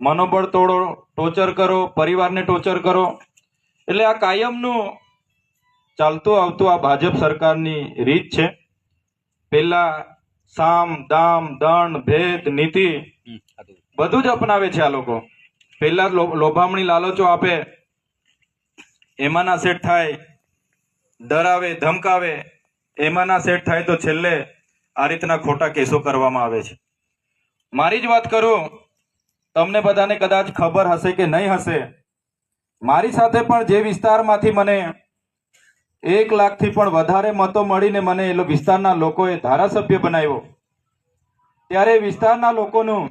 મનોબળ તોડો ટોર્ચર કરો પરિવારને ટોર્ચર કરો. એટલે આ કાયમનું ચાલતું આવતું આ ભાજપ સરકારની રીત છે. પેલા સામ દામ દંડ ભેદ નીતિ બધું જ અપનાવે છે આ લોકો. પેલા લોભામણી લાલચો આપે એમાંના સેટ થાય ડરાવે ધમકાવે એમાંના સેટ થાય તો છેલ્લે આ રીતના ખોટા કેસો કરવામાં આવે છે. મારી જ વાત કરું તમને બધાને કદાચ ખબર હશે કે નહીં હશે. મારી સાથે પણ જે વિસ્તારમાંથી મને એક લાખથી પણ વધારે મતો મળીને મને એ વિસ્તારના લોકોએ ધારાસભ્ય બનાવ્યો. ત્યારે વિસ્તારના લોકોનું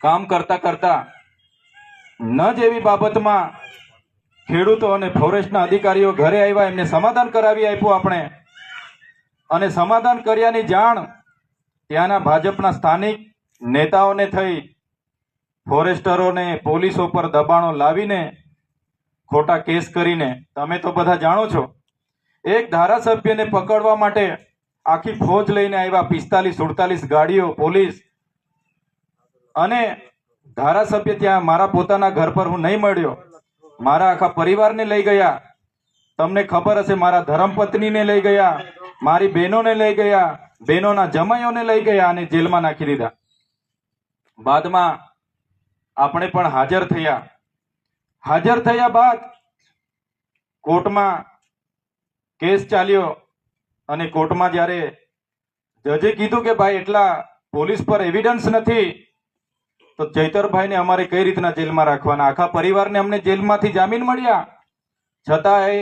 કામ કરતા કરતા ન જેવી બાબતમાં ખેડૂતો અને ફોરેસ્ટના અધિકારીઓ ઘરે આવ્યા, એમને સમાધાન કરાવી આપ્યું આપણે. અને સમાધાન કર્યાની જાણ ત્યાંના ભાજપના સ્થાનિક નેતાઓને થઈ. ફોરેસ્ટરોને, પોલીસો પર દબાણો લાવીને ખોટા કેસ કરીને, તમે તો બધા જાણો છો. એક ધારાસભ્યને પકડવા માટે આખી ફોજ લઈને આવ્યા પિસ્તાલીસ, સુડતાલીસ ગાડીઓ, પોલીસ. અને ધારાસભ્ય ત્યાં મારા પોતાના ઘર પર હું નહીં મળ્યો. મારા આખા પરિવારને લઈ ગયા. તમને ખબર હશે, મારા ધર્મપત્નીને લઈ ગયા, મારી બહેનોને લઈ ગયા, બહેનોના જમાઈઓને લઈ ગયા અને જેલમાં નાખી દીધા. બાદમાં આપણે પણ હાજર થયા. હાજર થયા બાદ કોર્ટમાં કેસ ચાલ્યો અને કોર્ટમાં જ્યારે જજે કીધું કે ભાઈ એટલા પોલીસ પર એવિડન્સ નથી, તો ચૈતરભાઈને અમારે કઈ રીતના જેલમાં રાખવાના? આખા પરિવારને અમને જેલમાંથી જામીન મળ્યા. છતાં એ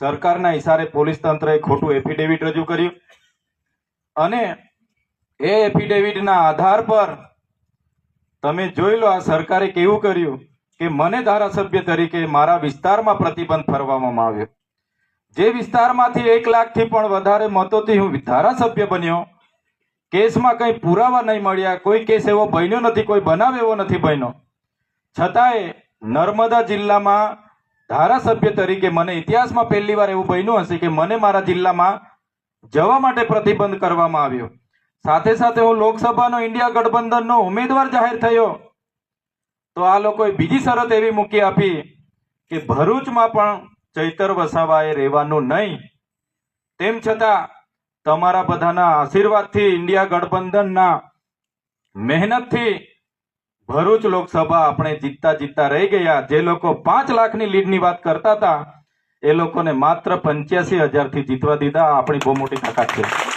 સરકારના ઇશારે પોલીસ તંત્રએ ખોટું એફિડેવિટ રજૂ કર્યું. અને એ એફિડેવિટના આધાર પર તમે જોઈ લો આ સરકારે કેવું કર્યું કે મને ધારાસભ્ય તરીકે મારા વિસ્તારમાં પ્રતિબંધ ફરવામાં આવ્યો. જે વિસ્તારમાંથી એક લાખથી પણ વધારે મતોથી હું ધારાસભ્ય બન્યો. કેસમાં કંઈ પુરાવા નહીં મળ્યા, કોઈ કેસ એવો બન્યો નથી, કોઈ બનાવ એવો નથી બન્યો. છતાંય નર્મદા જિલ્લામાં ધારાસભ્ય તરીકે મને ઇતિહાસમાં પહેલી વાર એવું બન્યું હશે કે મને મારા જિલ્લામાં જવા માટે પ્રતિબંધ કરવામાં આવ્યો. સાથે સાથે હું લોકસભાનો ઇન્ડિયા ગઠબંધનનો ઉમેદવાર જાહેર થયો. તો આ લોકોએ બીજી શરત એવી મૂકી આપી કે ભરૂચમાં પણ ચૈતર વસાવાએ રહેવાનું નહીં. તેમ છતાં તમારા બધાના આશીર્વાદથી ઇન્ડિયા ગઠબંધનના મહેનતથી ભરૂચ લોકસભા આપણે જીતતા જીતતા રહી ગયા. જે લોકો પાંચ લાખની લીડની વાત કરતા હતા, એ લોકોને માત્ર પંચ્યાસી હજારથી જીતવા દીધા. આપણી બહુ મોટી તાકાત છે.